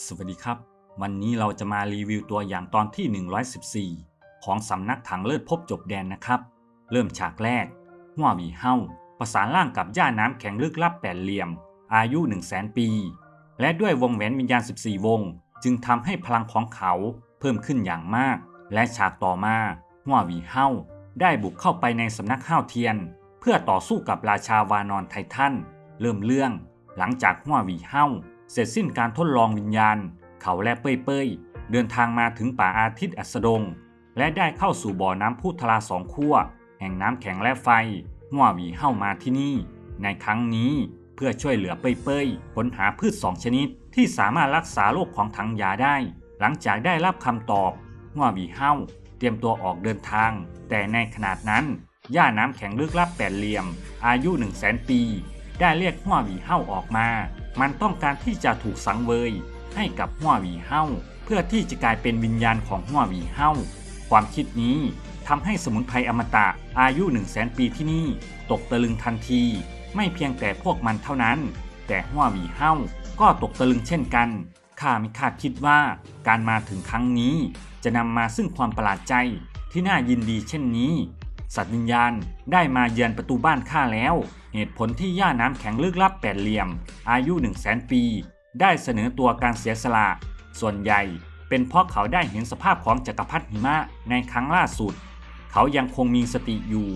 สวัสดีครับ วันนี้เราจะมารีวิวตัวอย่างตอนที่ 114 ของสำนักถังเลิศพบจบแดนนะครับ เริ่มฉากแรกหัวหวีเฮาประสานร่างกับย่าน้ำแข็งลึกลับแปดเหลี่ยม อายุ 1 0 0 0 0แสนปี และด้วยวงแหวนวิญญาณ 14 วง จึงทำให้พลังของเขาเพิ่มขึ้นอย่างมาก และฉากต่อมาหัวหวีเฮาได้บุกเข้าไปในสำนักข้าวเทียน เพื่อต่อสู้กับราชาวานอนไททันเริ่มเรื่อง หลังจากหัววีเฮา เสร็จสิ้นการทดลองวิญญาณ เขาและเป้ยเป้ยเดินทางมาถึงป่าอาทิตย์อัสดง และได้เข้าสู่บ่อน้ำพุทราสองขั้วแห่งน้ำแข็งและไฟหัวหวีเฮ้ามาที่นี่ ในครั้งนี้เพื่อช่วยเหลือเป้ยเป้ยค้นหาพืชสองชนิด ที่สามารถรักษาโรคของถังยาได้ หลังจากได้รับคำตอบหัวหวีเฮ้าเตรียมตัวออกเดินทาง แต่ในขนาดนั้นย่าน้ำแข็งลึกลับแปดเหลี่ยม อายุ1 0 0 0 0แสนปี ได้เรียกหัวหวีเฮ้าออกมา มันต้องการที่จะถูกสังเวย ให้กับหัววีเฮ้าเพื่อที่จะกลายเป็นวิญญาณของหัววีเฮ้าความคิดนี้ทำให้สมุนไพรอมตะอายุ1 0 0 0 0แสนปีที่นี่ ตกตะลึงทันที ไม่เพียงแต่พวกมันเท่านั้น แต่หัววีเฮ้าก็ตกตะลึงเช่นกันข้าไม่คาดคิดว่าการมาถึงครั้งนี้ จะนำมาซึ่งความประหลาดใจที่น่ายินดีเช่นนี้ สัตว์วิญญาณได้มาเยือนประตูบ้านข้าแล้ว เหตุผลที่ย่าน้ำแข็งลึกลับแปดเหลี่ยม อายุ1 0 0 0 0แสนปี ได้เสนอตัวการเสียสละ ส่วนใหญ่เป็นเพราะเขาได้เห็นสภาพของจักรพรรดิหิมะในครั้งล่าสุด เขายังคงมีสติอยู่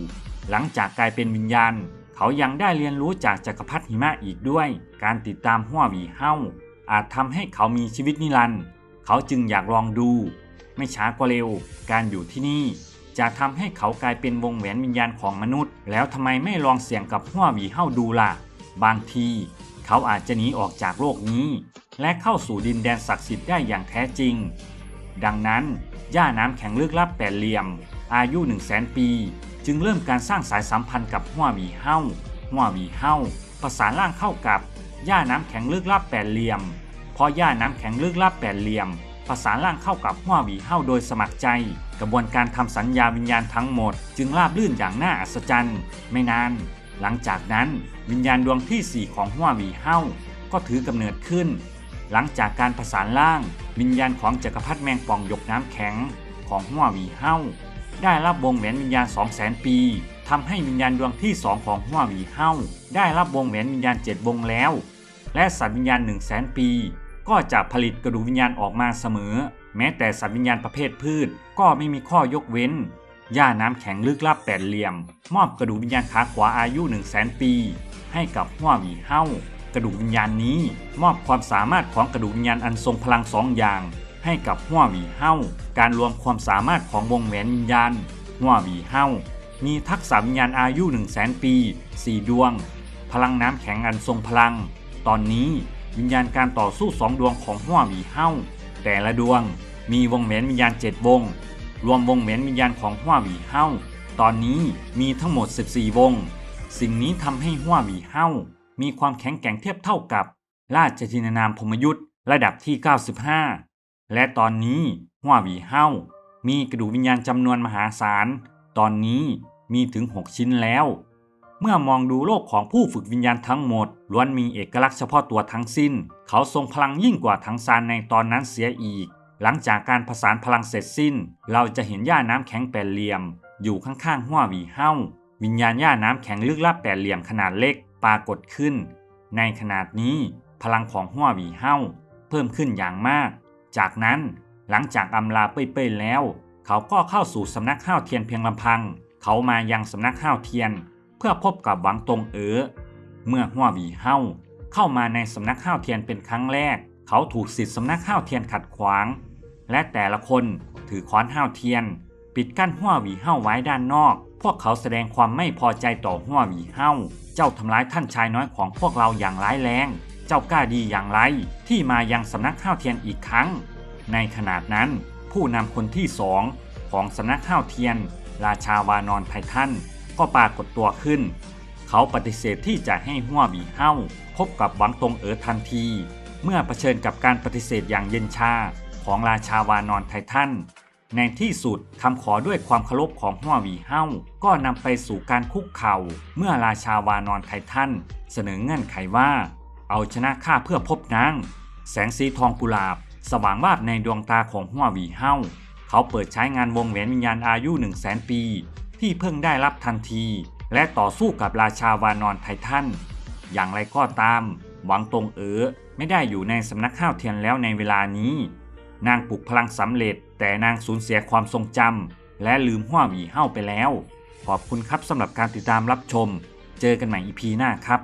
หลังจากกลายเป็นวิญญาณ เขายังได้เรียนรู้จากจักรพรรดิหิมะอีกด้วย การติดตามหัวหวีเฮ้าอาจทำให้เขามีชีวิตนิรันดร์เขาจึงอยากลองดู ไม่ช้าก็เร็ว การอยู่ที่นี่ จะทำให้เขากลายเป็นวงแหวนวิญญาณของมนุษย์ แล้วทำไมไม่ลองเสี่ยงกับหัวหวีเฮ้าดูล่ะ บางที เขาอาจจะหนีออกจากโลกนี้ และเข้าสู่ดินแดนศักดิ์สิทธิ์ได้อย่างแท้จริง ดังนั้น ย่าน้ำแข็งลึกลับแปดเหลี่ยม อายุ 1 0 0 0 0แสนปี จึงเริ่มการสร้างสายสัมพันธ์กับหัวหวีเฮ้าหัวหวีเฮ้าประสานร่างเข้ากับย่าน้ำแข็งลึกลับแปดเหลี่ยมพอย่าน้ำแข็งลึกลับแปดเหลี่ยม ประสานร่างเข้ากับหัวหวีเฮ้าโดยสมัครใจ กระบวนการทำสัญญาวิญญาณทั้งหมด จึงราบรื่นอย่างน่าอัศจรรย์ ไม่นาน หลังจากนั้นวิญญาณดวงที่ 4 ของหัวหวีเฮ้าก็ถือกำเนิดขึ้น หลังจากการประสานร่าง วิญญาณของจักรพรรดิแมงป่องหยกน้ำแข็งของหัวหวีเฮ้าได้รับวงแหวนวิญญาณ 2 0 0 0 0 0 ปีทำให้วิญญาณดวงที่ 2 ของหัวหวีเฮ้าได้รับวงแหวนวิญญาณ 7 วงแล้ว และสัตว์วิญญาณ 1 0 0 0 0แสนปี ก็จะผลิตกระดูกวิญญาณออกมาเสมอ แม้แต่สัตว์วิญญาณประเภทพืช ก็ไม่มีข้อยกเว้นย่าน้ำแข็งลึกลับแปดเหลี่ยม มอบกระดูกวิญญาณขาขวาอายุ 1 0 0 0 0แสนปี ให้กับหัวหวีเฮ้ากระดูกวิญญาณนี้ มอบความสามารถของกระดูกวิญญาณอันทรงพลังสองอย่าง ให้กับหัวหวีเฮ้าการรวมความสามารถของวงแหวนวิญญาณหัวหวีเฮ้ามีทักษะวิญญาณอายุ 1 0 0 0 0แสนปี 4 ดวง พลังน้ำแข็งอันทรงพลัง ตอนนี้ วิญญาณการต่อสู้สองดวงของหัวหวีเฮ้าแต่ละดวงมีวงแหวนวิญญาณ 7 วง รวมวงแหวนวิญญาณของหัวหวีเฮ้าตอนนี้มีทั้งหมด 14 วง สิ่งนี้ทำให้หัวหวีเฮ้ามีความแข็งแกร่งเทียบเท่ากับ ราชจินานามพมยุทธ์ระดับที่ 95 และตอนนี้หัวหวีเฮ้ามีกระดูกวิญญาณจำนวนมหาศาล ตอนนี้มีถึง 6 ชิ้นแล้ว เมื่อมองดูโลกของผู้ฝึกวิญญาณทั้งหมดล้วนมีเอกลักษณ์เฉพาะตัวทั้งสิ้น เขาทรงพลังยิ่งกว่าทั้งซานในตอนนั้นเสียอีก หลังจากการผสานพลังเสร็จสิ้น เราจะเห็นย่าน้ำแข็งแปดเหลี่ยม อยู่ข้างๆหัววีเฮ้าวิญญาณย่าน้ำแข็งลึกลับแปดเหลี่ยมขนาดเล็กปรากฏขึ้น ในขนาดนี้ พลังของหัววีเฮ้าเพิ่มขึ้นอย่างมาก จากนั้นหลังจากอำลาเป้ยๆแล้ว เขาก็เข้าสู่สำนักข้าวเทียนเพียงลำพัง เขามายังสำนักข้าวเทียน เพื่อพบกับหวังตงเอ๋อเมื่อหัวหวีเฮ้าเข้ามาในสำนักข้าวเทียนเป็นครั้งแรก เขาถูกสิทธิสำนักข้าวเทียนขัดขวาง และแต่ละคนถือค้อนห้าวเทียน ปิดกั้นหัวหวีเฮ้าไว้ด้านนอก พวกเขาแสดงความไม่พอใจต่อหัวหวีเฮ้าเจ้าทำร้ายท่านชายน้อยของพวกเราอย่างร้ายแรง เจ้ากล้าดีอย่างไร ที่มายังสำนักข้าวเทียนอีกครั้ง ในขณะนั้นผู้นำคนที่สองของสำนักข้าวเทียน ราชาวานอนไททัน ก็ปรากฏตัวขึ้น เขาปฏิเสธที่จะให้หัวหวีเฮ้าพบกับหวังตงเอ๋อทันที เมื่อเผชิญกับการปฏิเสธอย่างเย็นชาของราชาวานอนไททันในที่สุดคำขอด้วยความเคารพของหัววีเฮ้าก็นำไปสู่การคุกเข่า เมื่อราชาวานอนไททันเสนอเงื่อนไขว่า เอาชนะข้าเพื่อพบนางแสงสีทองกุหลาบ สว่างวาบในดวงตาของหัววีเฮ้าเขาเปิดใช้งานวงแหวนวิญญาณอายุ1 0 0 0 0แสนปี ที่เพิ่งได้รับทันที และต่อสู้กับราชาวานอนไททันอย่างไรก็ตาม หวังตรงเอ๋อไม่ได้อยู่ในสำนักข้าวเทียนแล้วในเวลานี้ นางปลุกพลังสำเร็จ แต่นางสูญเสียความทรงจำและลืมหัวหวีเฮาไปแล้ว ขอบคุณครับสำหรับการติดตามรับชม เจอกันใหม่อีพีหน้าครับ